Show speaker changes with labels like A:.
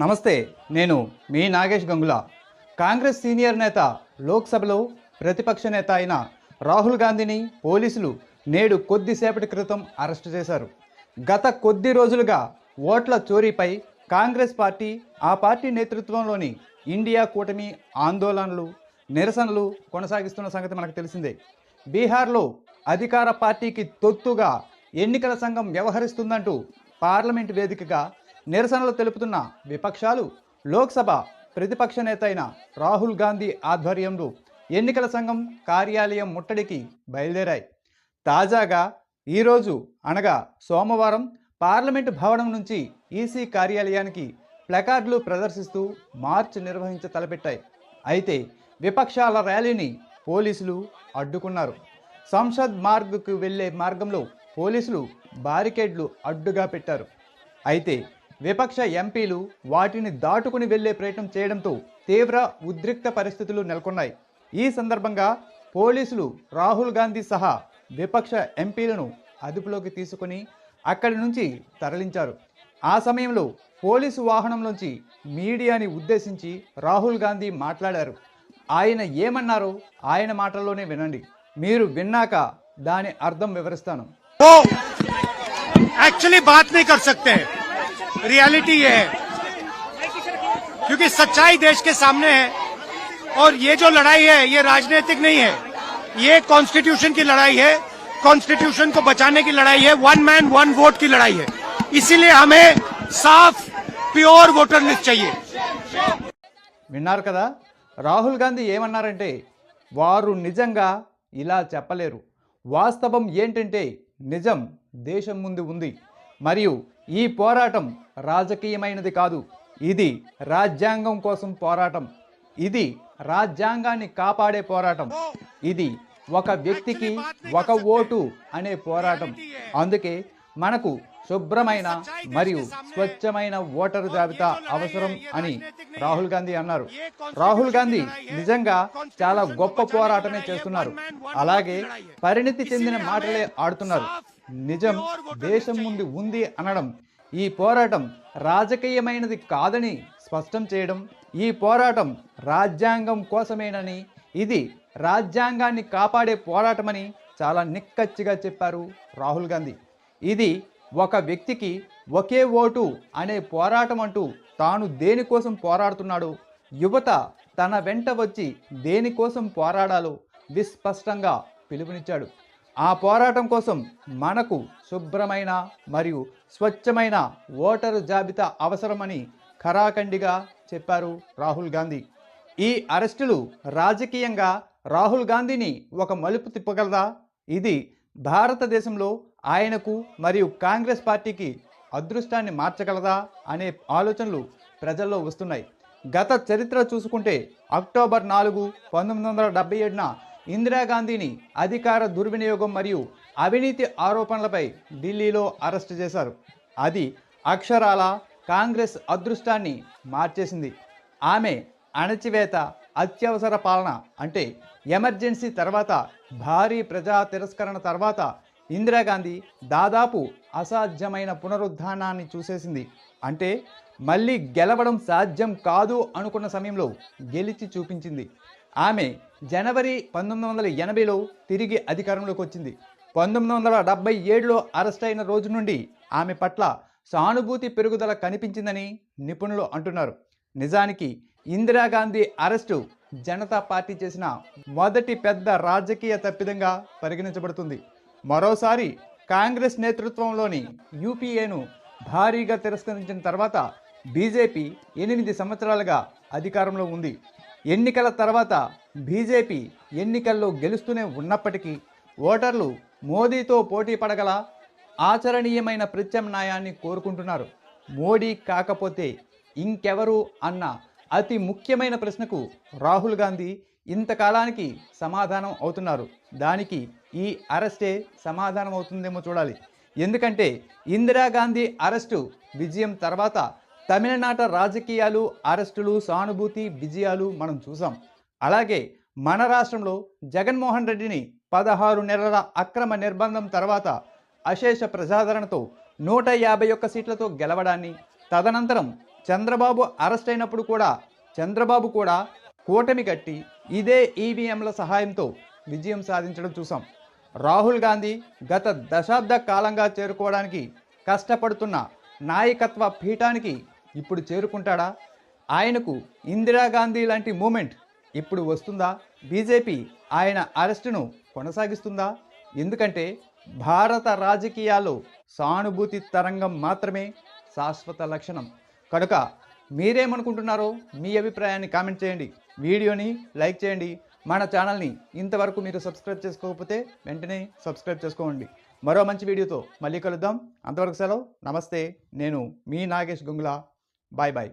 A: నమస్తే నేను మీ నాగేష్ గంగుల. కాంగ్రెస్ సీనియర్ నేత లోక్సభలో ప్రతిపక్ష నేత అయిన రాహుల్ గాంధీని పోలీసులు నేడు కొద్దిసేపటి క్రితం అరెస్టు చేశారు. గత కొద్ది రోజులుగా ఓట్ల చోరీపై కాంగ్రెస్ పార్టీ ఆ పార్టీ నేతృత్వంలోని ఇండియా కూటమి ఆందోళనలు నిరసనలు కొనసాగిస్తున్న సంగతి మనకు తెలిసిందే. బీహార్లో అధికార పార్టీకి తొత్తుగా ఎన్నికల సంఘం వ్యవహరిస్తుందంటూ పార్లమెంట్ వేదికగా నిరసనలు తెలుపుతున్న విపక్షాలు లోక్సభ ప్రతిపక్ష నేత అయిన రాహుల్ గాంధీ ఆధ్వర్యంలో ఎన్నికల సంఘం కార్యాలయం ముట్టడికి బయలుదేరాయి. తాజాగా ఈరోజు అనగా సోమవారం పార్లమెంటు భవనం నుంచి ఈసీ కార్యాలయానికి ప్లకార్డులు ప్రదర్శిస్తూ మార్చ్ నిర్వహించ తలపెట్టాయి. అయితే విపక్షాల ర్యాలీని పోలీసులు అడ్డుకున్నారు. సంసద్ మార్గ్కు వెళ్ళే మార్గంలో పోలీసులు బారికేడ్లు అడ్డుగా పెట్టారు. అయితే విపక్ష ఎంపీలు వాటిని దాటుకుని వెళ్ళే ప్రయత్నం చేయడంతో తీవ్ర ఉద్రిక్త పరిస్థితులు నెలకొన్నాయి. ఈ సందర్భంగా పోలీసులు రాహుల్ గాంధీ సహా విపక్ష ఎంపీలను అదుపులోకి తీసుకుని అక్కడి నుంచి తరలించారు. ఆ సమయంలో పోలీసు వాహనంలోంచి మీడియాని ఉద్దేశించి రాహుల్ గాంధీ మాట్లాడారు. ఆయన ఏమన్నారో ఆయన మాటల్లోనే వినండి. మీరు విన్నాక దాని అర్థం వివరిస్తాను.
B: యాక్చువల్లీ బాత్ నీ కర్ సక్తే रियलिटी ये है क्योंकि सच्चाई देश के सामने है और ये जो लड़ाई है ये राजनीतिक नहीं है ये कॉन्स्टिट्यूशन की लड़ाई है कॉन्स्टिट्यूशन को बचाने की लड़ाई है वन मैन वन वोट की लड़ाई है इसीलिए हमें साफ प्योर वोटर लिस्ट चाहिए
A: విన్నారు కదా రాహుల్ గాంధీ ఏమన్నారంటే వారు నిజంగా ఇలా చెప్పలేరు వాస్తవం ఏంటంటే నిజం దేశం ముందు ఉంది మరియు ఈ పోరాటం రాజకీయమైనది కాదు. ఇది రాజ్యాంగం కోసం పోరాటం. ఇది రాజ్యాంగాన్ని కాపాడే పోరాటం. ఇది ఒక వ్యక్తికి ఒక ఓటు అనే పోరాటం. అందుకే మనకు శుభ్రమైన మరియు స్వచ్ఛమైన ఓటరు జాబితా అవసరం అని రాహుల్ గాంధీ అన్నారు. రాహుల్ గాంధీ నిజంగా చాలా గొప్ప పోరాటమే చేస్తున్నారు. అలాగే పరిణితి చెందిన మాటలే ఆడుతున్నారు. నిజం దేశం ముందు ఉంది అనడం ఈ పోరాటం రాజకీయమైనది కాదని స్పష్టం చేయడం ఈ పోరాటం రాజ్యాంగం కోసమేనని ఇది రాజ్యాంగాన్ని కాపాడే పోరాటమని చాలా నిక్కచ్చిగా చెప్పారు రాహుల్ గాంధీ. ఇది ఒక వ్యక్తికి ఒకే ఓటు అనే పోరాటం అంటూ తాను దేనికోసం పోరాడుతున్నాడు యువత తన వెంట వచ్చి దేనికోసం పోరాడాలో విస్పష్టంగా పిలుపునిచ్చాడు. ఆ పోరాటం కోసం మనకు శుభ్రమైన మరియు స్వచ్ఛమైన ఓటరు జాబితా అవసరమని ఖరాఖండిగా చెప్పారు రాహుల్ గాంధీ. ఈ అరెస్టులు రాజకీయంగా రాహుల్ గాంధీని ఒక మలుపు తిప్పగలదా? ఇది భారతదేశంలో ఆయనకు మరియు కాంగ్రెస్ పార్టీకి అదృష్టాన్ని మార్చగలదా అనే ఆలోచనలు ప్రజల్లో వస్తున్నాయి. గత చరిత్ర చూసుకుంటే అక్టోబర్ నాలుగు పంతొమ్మిది వందల డెబ్బై ఏడున ఇందిరాగాంధీని అధికార దుర్వినియోగం మరియు అవినీతి ఆరోపణలపై ఢిల్లీలో అరెస్టు చేశారు. అది అక్షరాల కాంగ్రెస్ అదృష్టాన్ని మార్చేసింది. ఆమె అణచివేత అత్యవసర పాలన అంటే ఎమర్జెన్సీ తర్వాత భారీ ప్రజా తిరస్కరణ తర్వాత ఇందిరాగాంధీ దాదాపు అసాధ్యమైన పునరుద్ధానాన్ని చూసేసింది. అంటే మళ్ళీ గెలవడం సాధ్యం కాదు అనుకున్న సమయంలో గెలిచి చూపించింది. ఆమె జనవరి పంతొమ్మిది వందల ఎనభైలో తిరిగి అధికారంలోకి వచ్చింది. పంతొమ్మిది వందల డెబ్బై ఏడులో అరెస్ట్ అయిన రోజు నుండి ఆమె పట్ల సానుభూతి పెరుగుదల కనిపించిందని నిపుణులు అంటున్నారు. నిజానికి ఇందిరాగాంధీ అరెస్టు జనతా పార్టీ చేసిన మొదటి పెద్ద రాజకీయ తప్పిదంగా పరిగణించబడుతుంది. మరోసారి కాంగ్రెస్ నేతృత్వంలోని యూపీఏను భారీగా తిరస్కరించిన తర్వాత బీజేపీ ఎనిమిది సంవత్సరాలుగా అధికారంలో ఉంది. ఎన్నికల తర్వాత బీజేపీ ఎన్నికల్లో గెలుస్తూనే ఉన్నప్పటికీ ఓటర్లు మోదీతో పోటీ పడగల ఆచరణీయమైన ప్రత్యామ్నాయాన్ని కోరుకుంటున్నారు. మోడీ కాకపోతే ఇంకెవరు అన్న అతి ముఖ్యమైన ప్రశ్నకు రాహుల్ గాంధీ ఇంతకాలానికి సమాధానం అవుతున్నారు. దానికి ఈ అరెస్టే సమాధానం అవుతుందేమో చూడాలి. ఎందుకంటే ఇందిరాగాంధీ అరెస్టు విజయం తర్వాత తమిళనాట రాజకీయాలు అరెస్టులు సానుభూతి విజయాలు మనం చూసాం. అలాగే మన రాష్ట్రంలో జగన్మోహన్ రెడ్డిని పదహారు నెలల అక్రమ నిర్బంధం తర్వాత అశేష ప్రజాదరణతో నూట యాభై ఒక్క సీట్లతో గెలవడాన్ని తదనంతరం చంద్రబాబు అరెస్ట్ అయినప్పుడు కూడా చంద్రబాబు కూడా కూటమి కట్టి ఇదే ఈవీఎంల సహాయంతో విజయం సాధించడం చూసాం. రాహుల్ గాంధీ గత దశాబ్ద కాలంగా చేరుకోవడానికి కష్టపడుతున్న నాయకత్వ పీఠానికి ఇప్పుడు చేరుకుంటాడా? ఆయనకు ఇందిరాగాంధీ లాంటి మూమెంట్ ఇప్పుడు వస్తుందా? బీజేపీ ఆయన అరెస్టును కొనసాగిస్తుందా? ఎందుకంటే భారత రాజకీయాల్లో సానుభూతి తరంగం మాత్రమే శాశ్వత లక్షణం. కనుక మీరేమనుకుంటున్నారో మీ అభిప్రాయాన్ని కామెంట్ చేయండి. వీడియోని లైక్ చేయండి. మన ఛానల్ని ఇంతవరకు మీరు సబ్స్క్రైబ్ చేసుకోకపోతే వెంటనే సబ్స్క్రైబ్ చేసుకోండి. మరో మంచి వీడియోతో మళ్ళీ కలుద్దాం. అంతవరకు సెలవు. నమస్తే. నేను మీ నాగేష్ గుంగ్లా. Bye bye.